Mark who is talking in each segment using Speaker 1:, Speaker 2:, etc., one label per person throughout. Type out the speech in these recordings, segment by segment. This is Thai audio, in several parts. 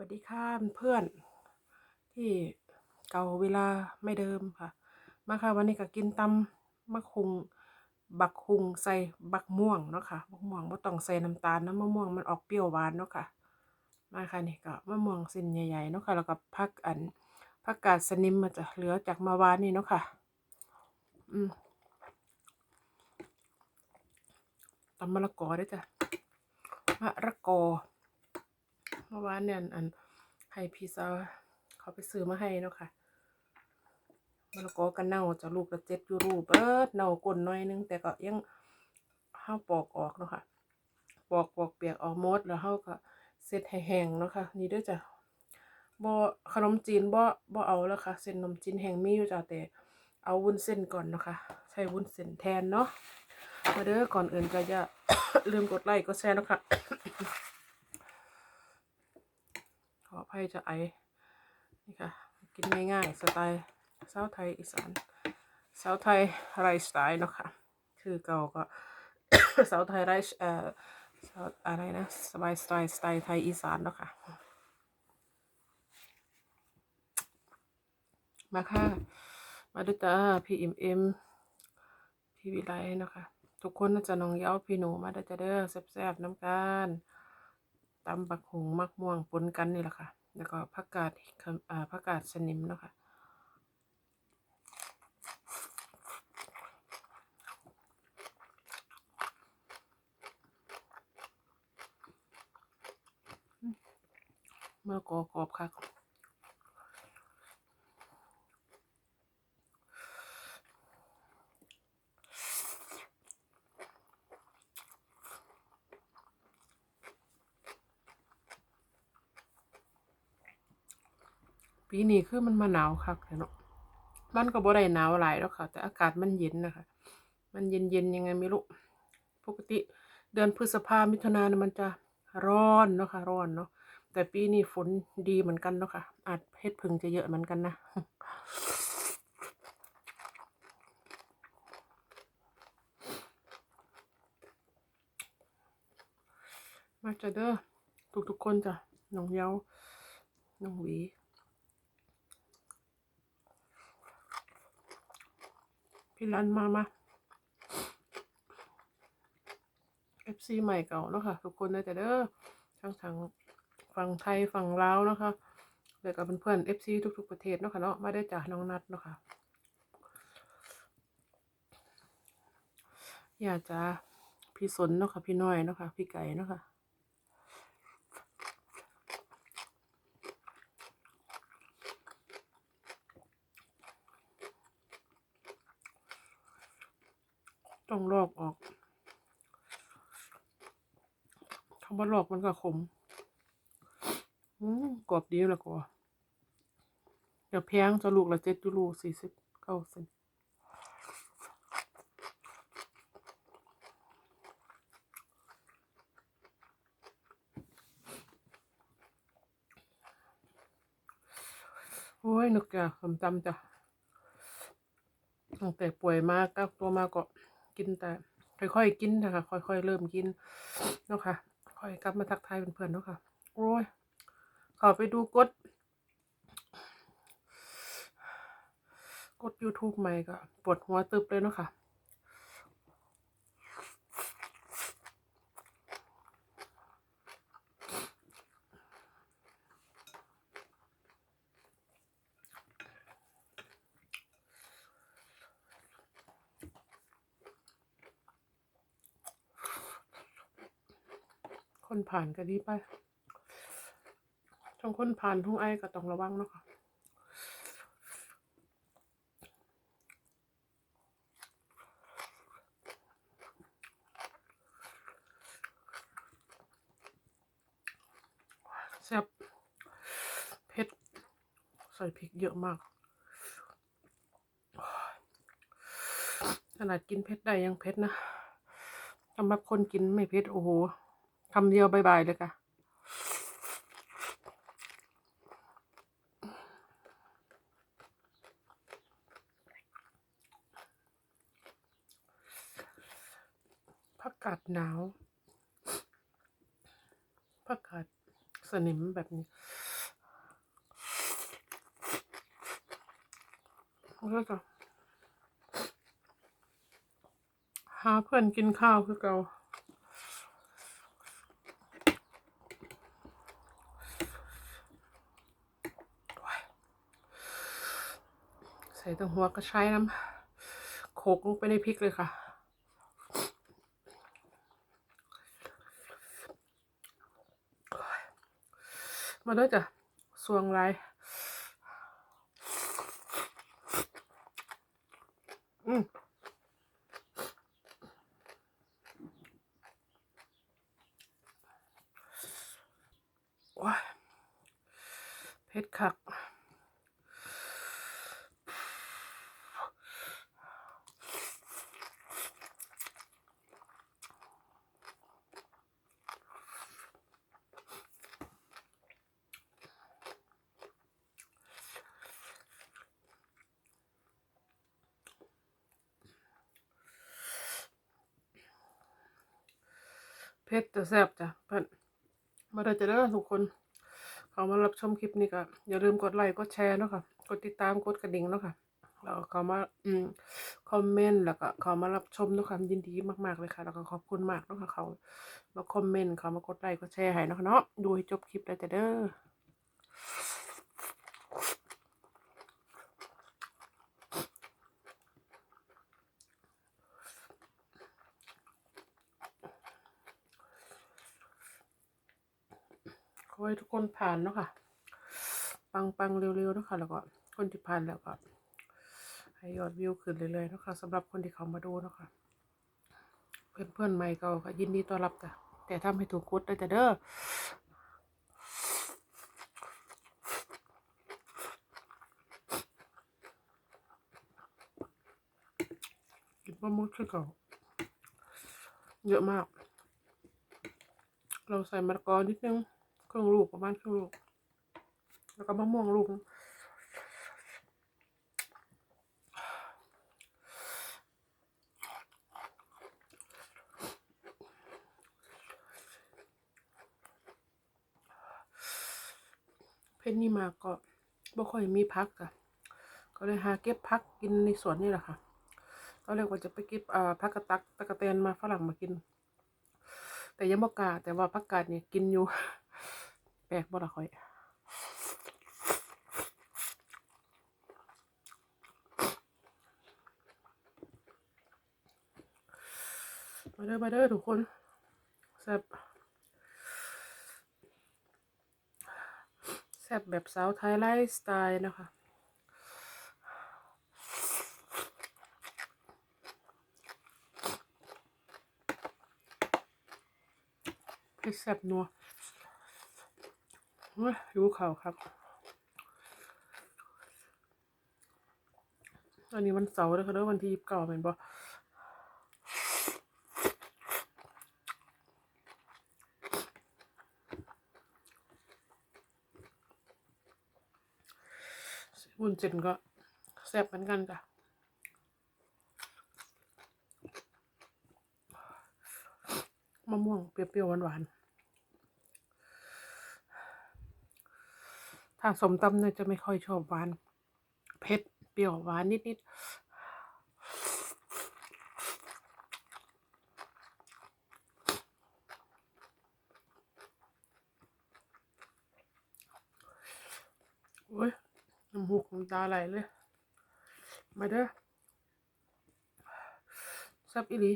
Speaker 1: วัสดีค่ะเพื่อนที่เก่าเวลาไม่เดิมค่ะ มาค่ะวันนี้ก็กินตำมะคุงบักคุงใส่บักม่วงเนาะค่ะบักม่วงไม่ต้องใส่น้ำตาลนะมะม่วงมันออกเปรี้ยวหวานเนาะค่ะมาค่ะนี่ก็มะม่วงเส้นใหญ่ๆเนาะค่ะแล้วก็ผักอันผักกาดสนิมมาจะเหลือจากมาวานนี่เนาะค่ะ อืมตำมะละกอด้วยจ้ะมะละกอ มื่อวานเนี่ยอันให้พี่สาวเขาไปซื้อมาให้เนาะค่ะมะละกอกันเน่าจะลูกละเจ็ดยูโรเบิดเน่าก้นน้อยนึง แต่ก็ยังห้าปอกออกเนาะค่ะ ปอกปอกเปียกออกหมดแล้วเฮาก็เสร็จแห้งเนาะค่ะ นี่เด้วยจ้ะบ่ขนมจีนบ่บ่เอาแล้วค่ะ เส้นขนมจีนแห้งมีอยู่จ้ะแต่เอาวุ้นเส้นก่อนเนาะค่ะ ใช้วุ้นเส้นแทนเนาะมาเด้อก่อนอื่นก็อย่าลืมกดไลค์กดแชร์เนาะค่ะ ออภัยจะไอนี่ค่ะ กินง่ายๆ สไตล์สาวไทยอีสานสาวไทยไรสไตล์เนาะค่ะ คือเก่าก็สาวไทยไรเอ่อสาวอะไรนะสบายสไตล์สไตล์ไทยอีสานเนาะค่ะ มาค่ะ มาดูจ้าพี่อิมเอ็มพี่วิไลเนาะค่ะ ทุกคนน่าจะน้องเย้าพี่หนูมาได้จะเด้อแซ่บๆน้ำกัน ตำบักหงมักม่วงปนกันนี่แหละค่ะ แล้วก็ผักกาดผักกาดสนิมเนาะค่ะเมื่อกอกรอบค่ะ ปีนี้คือมันมาหนาวคักเนาะมันก็บ่ได้หนาวหลายแล้วค่ะ แต่อากาศมันเย็นนะคะ มันเย็นเย็นยังไงไม่รู้ปกติเดือนพฤษภามิถุนาเนี่ยมันจะร้อนเนาะค่ะร้อนเนาะแต่ปีนี้ฝนดีเหมือนกันเนาะค่ะ อาจเฮ็ดพึ่งจะเยอะเหมือนกันนะมาจะเด้อทุกทุกๆคนจ้ะน้องเยาน้องหวี พี่รันมามา FC ใหม่เก่าเนาะค่ะทุกคนนะจ๊ะเด้อทั้งทางฝั่งไทยฝั่งลาวนะคะแล้วก็เพื่อนๆ FC ทุก ๆ ประเทศเนาะค่ะเนาะมาได้จากน้องนัดเนาะค่ะอยากจะพี่สนเนาะค่ะพี่น้อยเนาะค่ะพี่ไก่เนาะค่ะ ต้องลอกออกคำว่าลอกมันก็ขมกรอบดีแล้วก็เดี๋ยวแพงจะลูกละเจ็ดยูโรสี่สิบเก้าเซนโอ้ยนึกจ้ะสมจำจ้ะตั้งแต่ป่วยมาก้าตัวมาก็ กินแต่ค่อยๆกินนะคะ ค่อยๆเริ่มกินเนาะค่ะ ค่อยกลับมาทักทายเพื่อนๆเนาะค่ะโอ้ยขอไปดูกด กด YouTube ใหม่ก็ปวดหัวตึบเลยเนาะค่ะ คนผ่านก็ดีไปทั้งคนผ่านทั้งไอ้ก็ต้องระวังเนาะค่ะแซ่บเผ็ดใส่พริกเยอะมาก ขนาดกินเผ็ดได้ยังเผ็ดนะสำหรับคนกินไม่เผ็ดโอ้โห คำเดียวบายบายเลยค่ะผักกาดหนาวผักกาดสนิมแบบนี้แล้วก็หาเพื่อนกินข้าวคือเก่า ส่ตังหัวกระชายน้ำโขกลงไปในพริกเลยค่ะ มาด้วยจ้ะสวงไรอืมว้าเผ็ดคัก เผ็ดแต่แซ่บจ้ะเพื่อนมาได้จะเด้อทุกคน เขามารับชมคลิปนี้ก็อย่าลืมกดไลค์กดแชร์เนาะค่ะกดติดตามกดกระดิ่งเนาะค่ะแล้วเขามาอืมคอมเมนต์แล้วก็เขามารับชมเนาะค่ะยินดีมากๆเลยค่ะ แล้วก็ขอบคุณมากเนาะค่ะเขามาคอมเมนต์เขามากดไลค์กดแชร์ให้เนาะคะเนาะดูให้จบคลิปได้จ้ะเด้อ ขอให้ทุกคนผ่านเนาะค่ะ ปังปังๆเร็วๆเนาะค่ะ แล้วก็คนที่ผ่านแล้วก็ให้ยอดวิวขึ้นเรื่อยๆเนาะคะสำหรับคนที่เขามาดูเนาะคะเพื่อนๆใหม่เก่าก็ยินดีต้อนรับจ้ะแต่ทำให้ถูกกฎได้แต่เด้อกินมะม่วงคือเก่าเยอะมาก เราใส่มะละกอนิดนึง รึ่งลูกประมาณครึ่งลูก แล้วก็มะม่วงลูกเพชรนี่มาก็บ่ค่อยมีพักอะก็เลยหาเก็บพักกินในสวนนี่แหละค่ะก็เลยว่าจะไปเก็บอ่าพักกระตักตะกะแตนมาฝรั่งมากิน แต่ยังบ่กาแต่ว่าพักกาดเนี่ยกินอยู่ แปลกบ่ละค่อยมาเด้อมาเด้อทุกคนแซ่บแซ่บแบบสาวไทยไลฟ์สไตล์นะคะแซ่บนัว เฮ้ยหิวข่าวครับ อันนี้วันเสาร์นะคะเด้อวันที่ยีิบเก้าเป็นบ่วุ้นเส้นก็แซ่บเหมือนกันจ้ะมะม่วงเปรี้ยวๆหวานๆ ถ้าสมตำเนี่ยจะไม่ค่อยชอบหวาน เผ็ด เปรี้ยวหวานนิดๆ โอ้ยน้ำหูกน้ำตาไหลเลย มาเด้อแซ่บอีหลี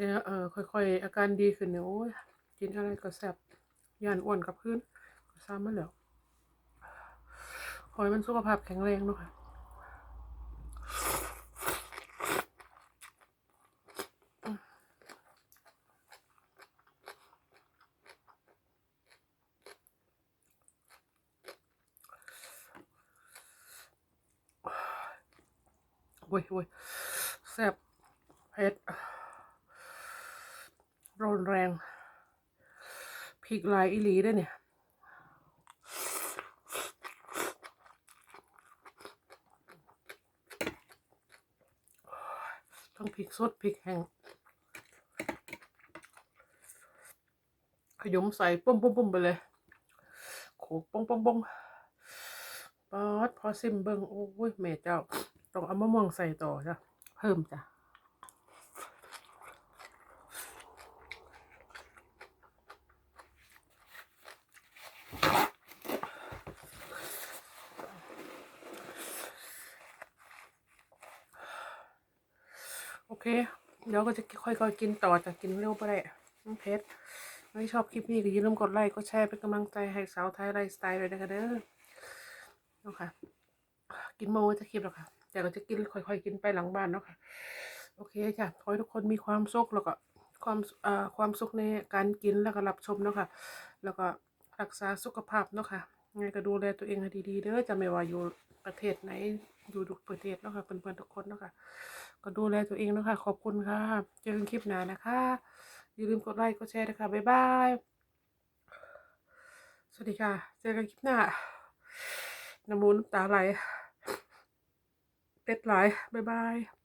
Speaker 1: เดี๋ยวเออค่อยๆ อาการดีขึ้นเนี่ยโอ้ยกินอะไรก็แซ่บย่านอ้วนกับพื้นก็ซ้ำมาแล้วขอให้มันสุขภาพแข็งแรงเนาะค่ะโอ้ยโอ้ยแซ่บเผ็ด นแรงพริกลายอีหลีด้วยเนี่ยโทั้งพริกสดพริกแห้งขยมใส่ปุ้มปุ้มปุ้มไปเลยโขกปองปองปองป๊อดพอซิมเบิงโอ้ยแม่เจ้า ต้องเอามะม่วงใส่ต่อจ้ะ เพิ่มจ้ะ เคเดี๋ยวก็จะค่อยๆกินต่อจะกินเร็วไปได้น้องเพชรถ้าชอบคลิปนี้ก็อย่าลืมกดไลค์กดแชร์เป็นกำลังใจให้สาวไทยไลฟ์สไตล์เลยนะคะเด้อเนาะค่ะกินโมจะคลิปแล้วค่ะแต่ก็จะกินค่อยๆกินไปหลังบ้านเนาะค่ะโอเคจ้ะขอให้ทุกคนมีความสุขแล้วก็ความเอ่อความสุขในการกินแล้วก็รับชมเนาะค่ะ แล้วก็รักษาสุขภาพเนาะค่ะไงก็ดูแลตัวเองให้ดีๆเด้อจะไม่ว่าอยู่ประเทศไหน อยู่ทุกประเทศเนาะค่ะเพื่อนๆทุกคนเนาะค่ะก็ดูแลตัวเองเนาะค่ะขอบคุณค่ะ เจอกันคลิปหน้านะคะอย่าลืมกดไลค์กดแชร์นะคะบ๊ายบายสวัสดีค่ะ เจอกันคลิปหน้าน้ำมูน้ำตาไหลเต็ดไหลบ๊ายบาย